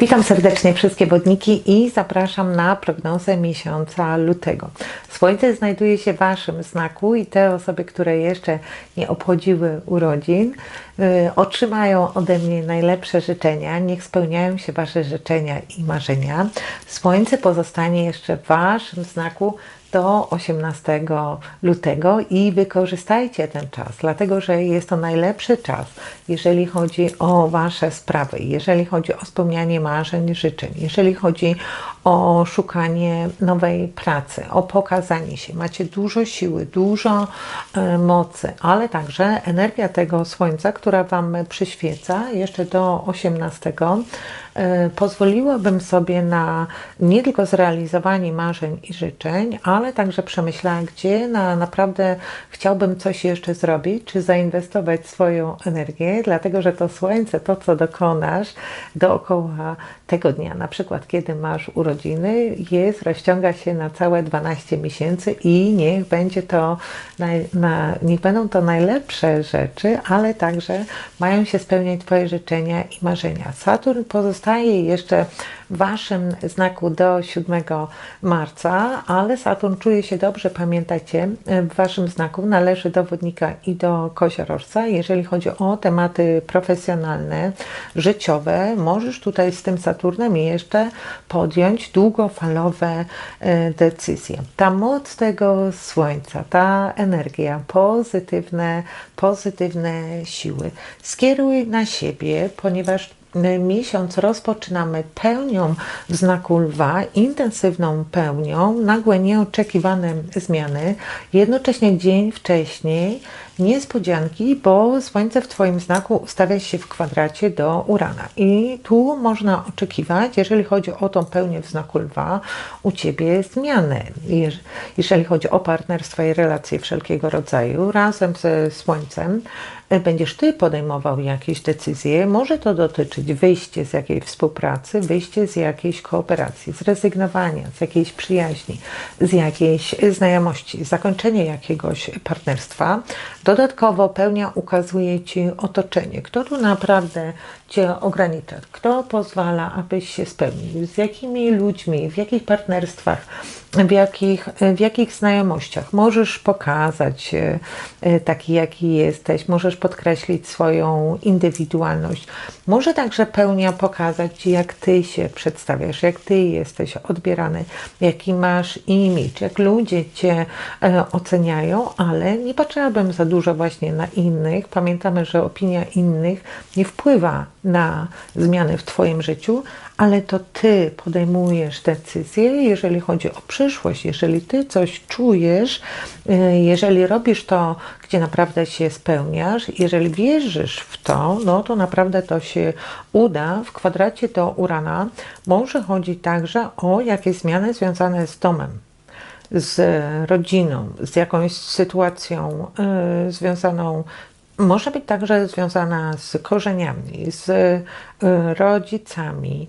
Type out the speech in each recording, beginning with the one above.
Witam serdecznie wszystkie wodniki i zapraszam na prognozę miesiąca lutego. Słońce znajduje się w Waszym znaku i te osoby, które jeszcze nie obchodziły urodzin, y, otrzymają ode mnie najlepsze życzenia. Niech spełniają się Wasze życzenia i marzenia. Słońce pozostanie jeszcze w Waszym znaku do 18 lutego i wykorzystajcie ten czas, dlatego że jest to najlepszy czas, jeżeli chodzi o Wasze sprawy, jeżeli chodzi o spełnianie marzeń, życzeń, jeżeli chodzi o szukanie nowej pracy, o pokazanie się. Macie dużo siły, dużo e, mocy, ale także energia tego słońca, która Wam przyświeca jeszcze do 18 e, pozwoliłabym sobie na nie tylko zrealizowanie marzeń i życzeń, ale także przemyślałam, gdzie na, naprawdę chciałbym coś jeszcze zrobić, czy zainwestować swoją energię, dlatego że to słońce, to co dokonasz dookoła tego dnia, na przykład kiedy masz urodziny, jest, rozciąga się na całe 12 miesięcy i niech będzie to, naj, na, niech będą to najlepsze rzeczy, ale także mają się spełniać Twoje życzenia i marzenia. Saturn pozostaje jeszcze w Waszym znaku do 7 marca, ale Saturn czuje się dobrze, pamiętajcie, w Waszym znaku należy do wodnika i do koziorożca. Jeżeli chodzi o tematy profesjonalne, życiowe, możesz tutaj z tym Saturnem jeszcze podjąć długofalowe e, decyzje. Ta moc tego Słońca, ta energia, pozytywne, pozytywne siły skieruj na siebie, ponieważ miesiąc rozpoczynamy pełnią w znaku lwa, intensywną pełnią, nagłe nieoczekiwane zmiany, jednocześnie dzień wcześniej niespodzianki, bo Słońce w Twoim znaku ustawia się w kwadracie do Urana. I tu można oczekiwać, jeżeli chodzi o tą pełnię w znaku lwa, u Ciebie zmiany. Jeżeli chodzi o partnerstwo i relacje wszelkiego rodzaju, razem ze Słońcem będziesz Ty podejmował jakieś decyzje. Może to dotyczyć wyjście z jakiejś współpracy, wyjście z jakiejś kooperacji, zrezygnowania z jakiejś przyjaźni, z jakiejś znajomości, zakończenie jakiegoś partnerstwa. Dodatkowo pełnia ukazuje Ci otoczenie. Kto tu naprawdę Cię ogranicza? Kto pozwala, abyś się spełnił? Z jakimi ludźmi, w jakich partnerstwach, w jakich, w jakich znajomościach możesz pokazać e, taki, jaki jesteś, możesz podkreślić swoją indywidualność. Może także pełnia pokazać jak Ty się przedstawiasz, jak Ty jesteś odbierany, jaki masz imidż, jak ludzie Cię e, oceniają, ale nie patrzyłabym za dużo właśnie na innych. Pamiętamy, że opinia innych nie wpływa na zmiany w Twoim życiu, ale to Ty podejmujesz decyzje, jeżeli chodzi o przyszłość, jeżeli Ty coś czujesz, y, jeżeli robisz to, gdzie naprawdę się spełniasz, jeżeli wierzysz w to, no to naprawdę to się uda. W kwadracie do Urana może chodzić także o jakieś zmiany związane z domem z rodziną, z jakąś sytuacją y, związaną może być także związana z korzeniami, z y, rodzicami,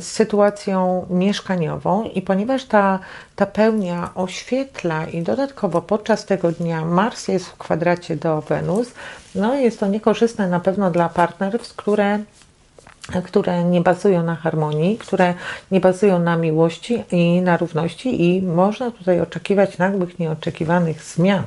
z sytuacją mieszkaniową i ponieważ ta, ta pełnia oświetla i dodatkowo podczas tego dnia Mars jest w kwadracie do Wenus, no jest to niekorzystne na pewno dla partnerów, które które nie bazują na harmonii, które nie bazują na miłości i na równości i można tutaj oczekiwać nagłych, nieoczekiwanych zmian.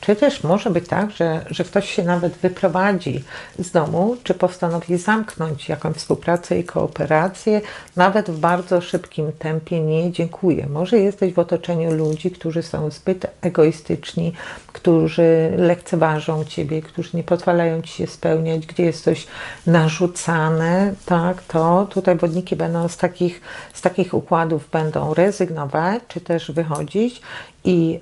Czy też może być tak, że, że ktoś się nawet wyprowadzi z domu, czy postanowi zamknąć jakąś współpracę i kooperację, nawet w bardzo szybkim tempie nie dziękuję. Może jesteś w otoczeniu ludzi, którzy są zbyt egoistyczni, którzy lekceważą Ciebie, którzy nie pozwalają Ci się spełniać, gdzie jest coś narzucane, tak, to tutaj wodniki będą z takich, z takich układów będą rezygnować, czy też wychodzić i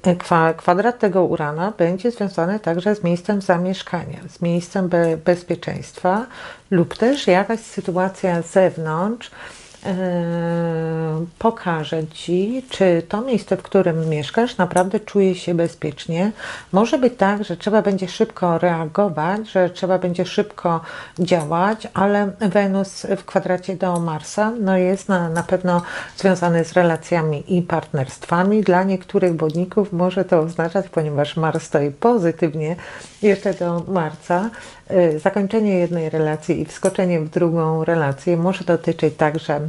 kwadrat tego Urana będzie związany także z miejscem zamieszkania, z miejscem be bezpieczeństwa lub też jakaś sytuacja z zewnątrz, pokaże Ci, czy to miejsce, w którym mieszkasz, naprawdę czuje się bezpiecznie. Może być tak, że trzeba będzie szybko reagować, że trzeba będzie szybko działać, ale Wenus w kwadracie do Marsa no jest na, na pewno związany z relacjami i partnerstwami. Dla niektórych wodników może to oznaczać, ponieważ Mars stoi pozytywnie jeszcze do marca, y, zakończenie jednej relacji i wskoczenie w drugą relację może dotyczyć także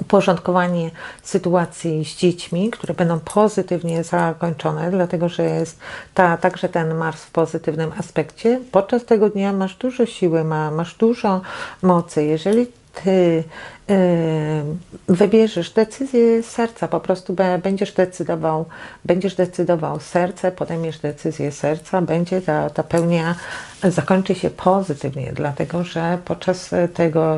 uporządkowanie sytuacji z dziećmi, które będą pozytywnie zakończone, dlatego że jest ta, także ten Mars w pozytywnym aspekcie. Podczas tego dnia masz dużo siły, ma, masz dużo mocy. Jeżeli ty wybierzesz decyzję serca, po prostu będziesz decydował, będziesz decydował serce, podejmiesz decyzję serca, będzie ta, ta pełnia zakończy się pozytywnie, dlatego że podczas tego,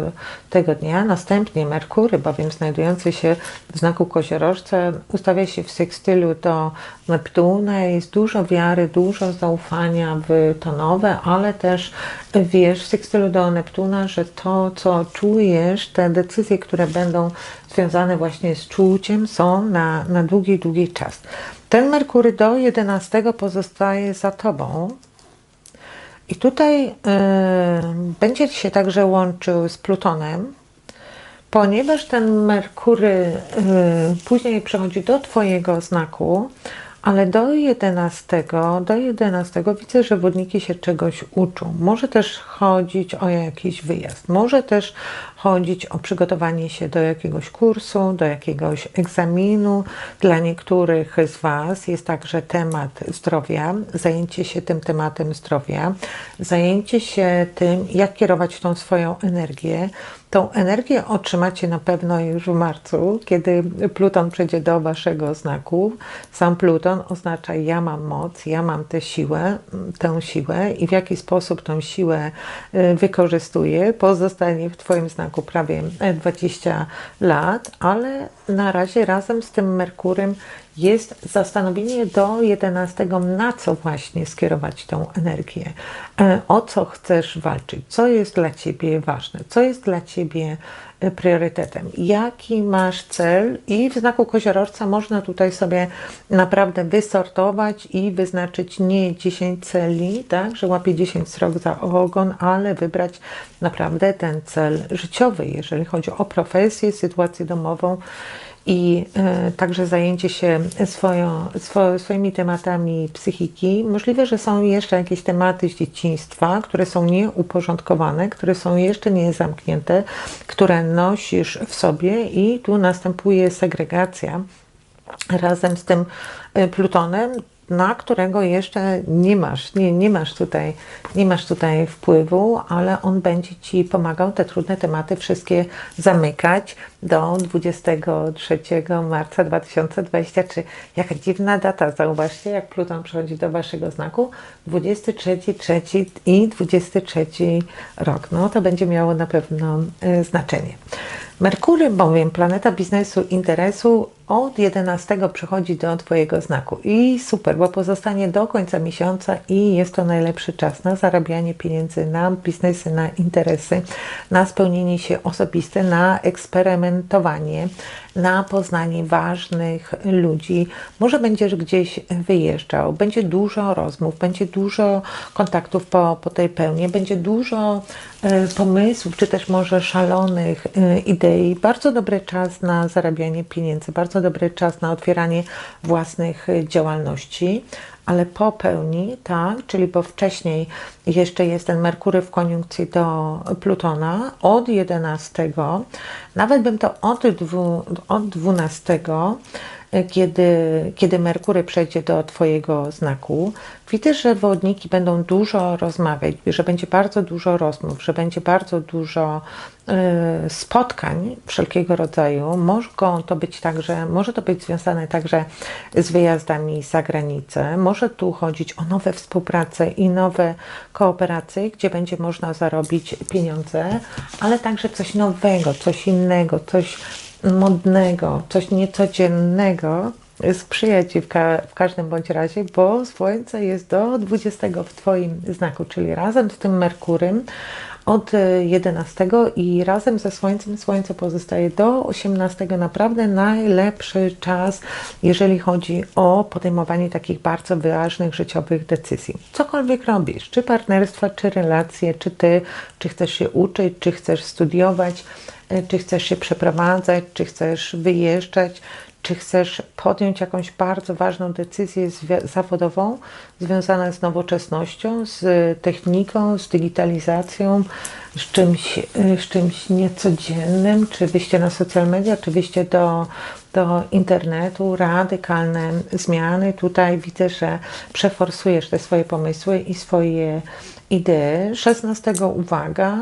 tego dnia następnie Merkury, bowiem znajdujący się w znaku koziorożca, ustawia się w sekstylu do Neptuna, jest dużo wiary, dużo zaufania w to nowe, ale też wiesz w sekstylu do Neptuna, że to, co czujesz, te decyzje, które będą związane właśnie z czuciem, są na, na długi, długi czas. Ten Merkury do 11 pozostaje za Tobą, i tutaj y, będzie się także łączył z Plutonem, ponieważ ten Merkury y, później przechodzi do Twojego znaku, ale do 11, do 11 widzę, że wodniki się czegoś uczą. Może też chodzić o jakiś wyjazd, może też chodzić o przygotowanie się do jakiegoś kursu, do jakiegoś egzaminu. Dla niektórych z Was jest także temat zdrowia, zajęcie się tym tematem zdrowia, zajęcie się tym, jak kierować tą swoją energię. Tą energię otrzymacie na pewno już w marcu, kiedy Pluton przejdzie do Waszego znaku. Sam Pluton oznacza ja mam moc, ja mam tę siłę, tę siłę i w jaki sposób tą siłę y, wykorzystuję, pozostanie w Twoim znaku prawie 20 lat, ale na razie razem z tym Merkurem jest zastanowienie do 11, na co właśnie skierować tą energię, e, o co chcesz walczyć, co jest dla Ciebie ważne, co jest dla Ciebie e, priorytetem, jaki masz cel i w znaku koziorożca można tutaj sobie naprawdę wysortować i wyznaczyć nie 10 celi, tak, że łapie 10 srok za ogon, ale wybrać naprawdę ten cel życiowy, jeżeli chodzi o profesję, sytuację domową, i e, także zajęcie się swoją, swo, swoimi tematami psychiki. Możliwe, że są jeszcze jakieś tematy z dzieciństwa, które są nieuporządkowane, które są jeszcze nie zamknięte, które nosisz w sobie i tu następuje segregacja razem z tym e, Plutonem na którego jeszcze nie masz, nie, nie, masz tutaj, nie masz tutaj wpływu, ale on będzie Ci pomagał te trudne tematy wszystkie zamykać do 23 marca 2023. Jaka dziwna data, zauważcie, jak Pluton przychodzi do Waszego znaku. 23, 3 i 23 rok. No to będzie miało na pewno y, znaczenie. Merkury bowiem, planeta biznesu, interesu, od 11 przychodzi do Twojego znaku. I super, bo pozostanie do końca miesiąca i jest to najlepszy czas na zarabianie pieniędzy, na biznesy, na interesy, na spełnienie się osobiste, na eksperymentowanie, na poznanie ważnych ludzi. Może będziesz gdzieś wyjeżdżał, będzie dużo rozmów, będzie dużo kontaktów po, po tej pełni, będzie dużo e, pomysłów, czy też może szalonych e, idei. Bardzo dobry czas na zarabianie pieniędzy, bardzo dobry czas na otwieranie własnych działalności ale po pełni, tak, czyli bo wcześniej jeszcze jest ten Merkury w koniunkcji do Plutona od 11, nawet bym to od, dwu, od 12 kiedy, kiedy Merkury przejdzie do Twojego znaku, widzę, że wodniki będą dużo rozmawiać, że będzie bardzo dużo rozmów, że będzie bardzo dużo y, spotkań wszelkiego rodzaju. Mogą to być także, może to być związane także z wyjazdami za granicę. Może tu chodzić o nowe współprace i nowe kooperacje, gdzie będzie można zarobić pieniądze, ale także coś nowego, coś innego, coś modnego, coś niecodziennego sprzyja Ci w, ka w, każdym bądź razie, bo Słońce jest do 20 w Twoim znaku, czyli razem z tym Merkurym od e, 11 i razem ze Słońcem Słońce pozostaje do 18. Naprawdę najlepszy czas, jeżeli chodzi o podejmowanie takich bardzo ważnych życiowych decyzji. Cokolwiek robisz, czy partnerstwa, czy relacje, czy ty, czy chcesz się uczyć, czy chcesz studiować, e, czy chcesz się przeprowadzać, czy chcesz wyjeżdżać, czy chcesz podjąć jakąś bardzo ważną decyzję zawodową związaną z nowoczesnością, z techniką, z digitalizacją, z czymś, y, z czymś niecodziennym, czy wyjście na social media, czy wyjście do, do internetu, radykalne zmiany. Tutaj widzę, że przeforsujesz te swoje pomysły i swoje idee. 16 uwaga,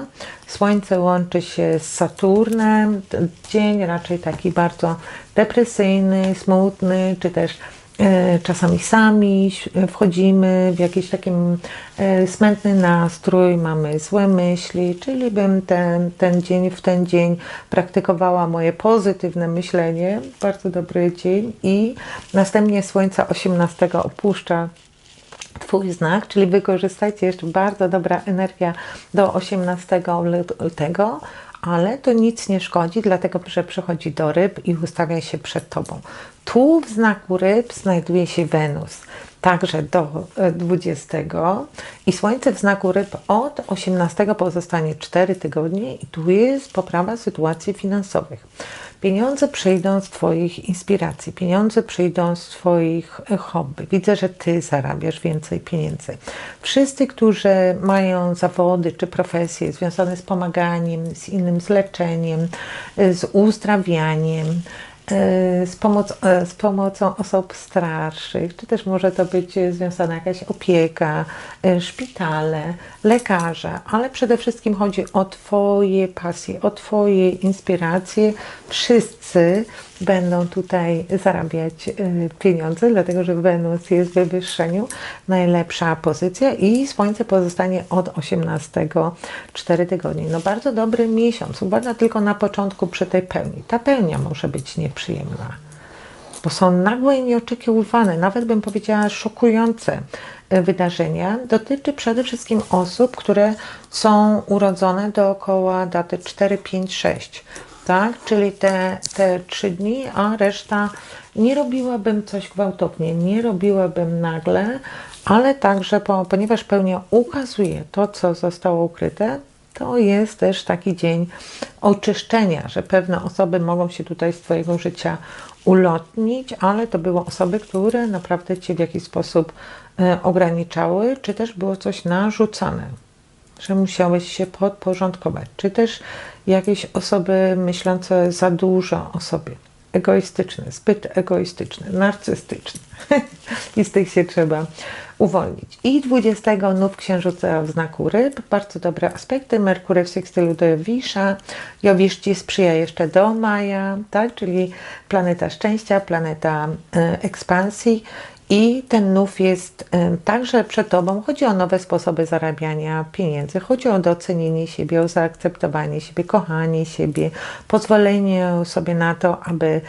Słońce łączy się z Saturnem, dzień raczej taki bardzo depresyjny, smutny, czy też czasami sami wchodzimy w jakiś taki e, smętny nastrój, mamy złe myśli, czyli bym ten, ten dzień w ten dzień praktykowała moje pozytywne myślenie, bardzo dobry dzień i następnie Słońce 18 opuszcza Twój znak, czyli wykorzystajcie jeszcze bardzo dobra energia do 18 lutego, ale to nic nie szkodzi, dlatego że przychodzi do ryb i ustawia się przed Tobą. Tu w znaku ryb znajduje się Wenus, także do e, 20 i Słońce w znaku ryb od 18 pozostanie 4 tygodnie i tu jest poprawa sytuacji finansowych. Pieniądze przyjdą z Twoich inspiracji, pieniądze przyjdą z Twoich e, hobby. Widzę, że Ty zarabiasz więcej pieniędzy. Wszyscy, którzy mają zawody czy profesje związane z pomaganiem, z innym, z leczeniem, e, z uzdrawianiem, e, z, pomoc, e, z pomocą osób starszych, czy też może to być związana jakaś opieka, e, szpitale, lekarze, ale przede wszystkim chodzi o Twoje pasje, o Twoje inspiracje. Wszyscy będą tutaj zarabiać e, pieniądze, dlatego że Wenus jest w wywyższeniu, najlepsza pozycja i Słońce pozostanie od 18 4 tygodnie. No bardzo dobry miesiąc. Uwaga tylko na początku przy tej pełni. Ta pełnia może być nieprzyjemna bo są nagłe i nieoczekiwane, nawet bym powiedziała szokujące e, wydarzenia. Dotyczy przede wszystkim osób, które są urodzone dookoła daty 4, 5, 6. Tak, czyli te, te trzy dni, a reszta nie robiłabym coś gwałtownie, nie robiłabym nagle, ale także, po, ponieważ pełnia ukazuje to, co zostało ukryte, to jest też taki dzień oczyszczenia, że pewne osoby mogą się tutaj z Twojego życia ulotnić, ale to były osoby, które naprawdę Cię w jakiś sposób e, ograniczały, czy też było coś narzucane, że musiałeś się podporządkować, czy też jakieś osoby myślące za dużo o sobie, egoistyczne, zbyt egoistyczne, narcystyczne. I z tych się trzeba uwolnić. I 20 nów księżyca w znaku ryb, bardzo dobre aspekty, Merkury w sekstylu do Jowisza, Jowisz Ci sprzyja jeszcze do maja, tak, czyli planeta szczęścia, planeta e, ekspansji i ten nów jest e, także przed Tobą. Chodzi o nowe sposoby zarabiania pieniędzy, chodzi o docenienie siebie, o zaakceptowanie siebie, kochanie siebie, pozwolenie sobie na to, aby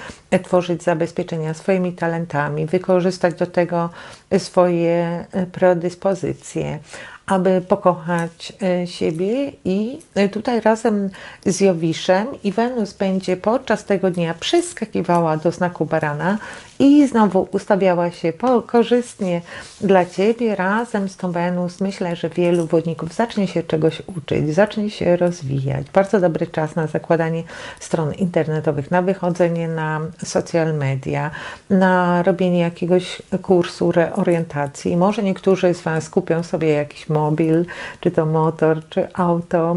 tworzyć zabezpieczenia swoimi talentami, wykorzystać do tego swoje e, predyspozycje, aby pokochać e, siebie i e, tutaj razem z Jowiszem i Wenus będzie podczas tego dnia przeskakiwała do znaku barana i znowu ustawiała się korzystnie dla Ciebie razem z tą Wenus. Myślę, że wielu wodników zacznie się czegoś uczyć, zacznie się rozwijać. Bardzo dobry czas na zakładanie stron internetowych, na wychodzenie na social media, na robienie jakiegoś kursu reorientacji. Może niektórzy z Was kupią sobie jakiś mobil, czy to motor, czy auto.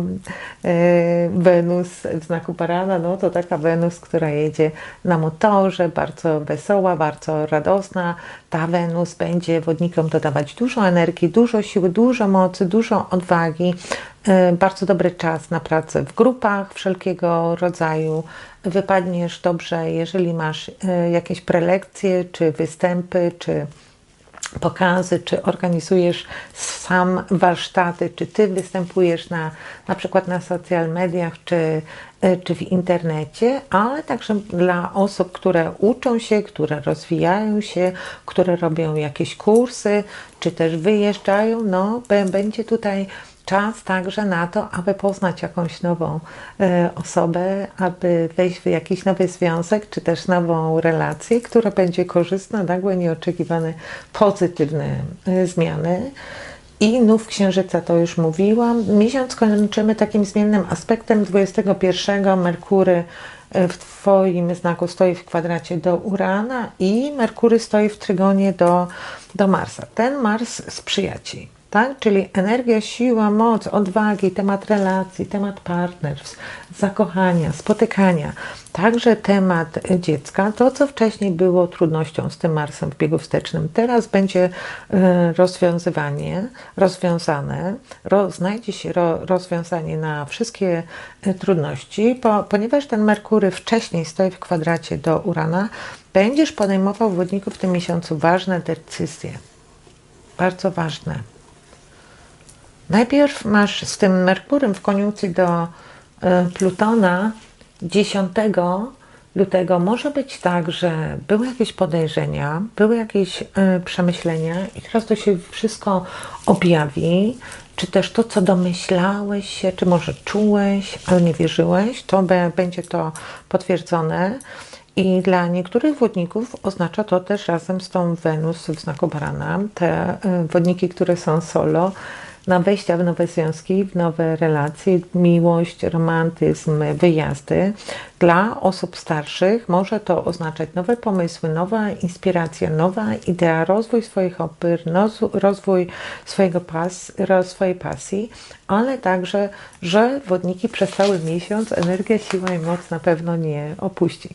E, Wenus w znaku barana, no to taka Wenus, która jedzie na motorze, bardzo wesoła, bardzo radosna. Ta Wenus będzie wodnikom dodawać dużo energii, dużo siły, dużo mocy, dużo odwagi. E, Bardzo dobry czas na pracę w grupach wszelkiego rodzaju. Wypadniesz dobrze, jeżeli masz e, jakieś prelekcje, czy występy, czy pokazy, czy organizujesz sam warsztaty, czy ty występujesz na, na przykład na social mediach, czy, e, czy w internecie, ale także dla osób, które uczą się, które rozwijają się, które robią jakieś kursy, czy też wyjeżdżają, no będzie tutaj czas także na to, aby poznać jakąś nową e, osobę, aby wejść w jakiś nowy związek, czy też nową relację, która będzie korzystna, nagłe, nieoczekiwane, pozytywne e, zmiany. I nów księżyca, to już mówiłam. Miesiąc kończymy takim zmiennym aspektem 21. Merkury e, w Twoim znaku stoi w kwadracie do Urana i Merkury stoi w trygonie do, do Marsa. Ten Mars sprzyja Ci. Tak? Czyli energia, siła, moc, odwagi, temat relacji, temat partnerstw, zakochania, spotykania, także temat dziecka. To, co wcześniej było trudnością z tym Marsem w biegu wstecznym, teraz będzie e, rozwiązywanie, rozwiązane, ro, znajdzie się ro, rozwiązanie na wszystkie e, trudności, po, ponieważ ten Merkury wcześniej stoi w kwadracie do Urana, będziesz podejmował w w tym miesiącu ważne decyzje. Bardzo ważne. Najpierw masz z tym Merkurem w koniunkcji do y, Plutona 10 lutego. Może być tak, że były jakieś podejrzenia, były jakieś y, przemyślenia i teraz to się wszystko objawi, czy też to, co domyślałeś się, czy może czułeś, ale nie wierzyłeś, to będzie to potwierdzone. I dla niektórych wodników oznacza to też razem z tą Wenus w znaku barana, te y, wodniki, które są solo, na wejścia w nowe związki, w nowe relacje, miłość, romantyzm, wyjazdy. Dla osób starszych może to oznaczać nowe pomysły, nowa inspiracja, nowa idea, rozwój swoich hobby, rozwój swojego pas, swojej pasji, ale także, że wodniki przez cały miesiąc energia, siła i moc na pewno nie opuści.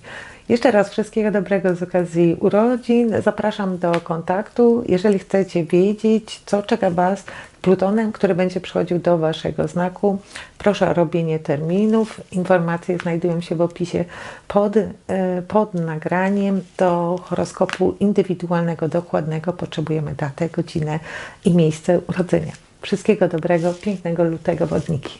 Jeszcze raz wszystkiego dobrego z okazji urodzin. Zapraszam do kontaktu. Jeżeli chcecie wiedzieć, co czeka Was Plutonem, który będzie przychodził do Waszego znaku, proszę o robienie terminów. Informacje znajdują się w opisie pod, e, pod nagraniem. Do horoskopu indywidualnego, dokładnego potrzebujemy datę, godzinę i miejsce urodzenia. Wszystkiego dobrego, pięknego lutego wodniki.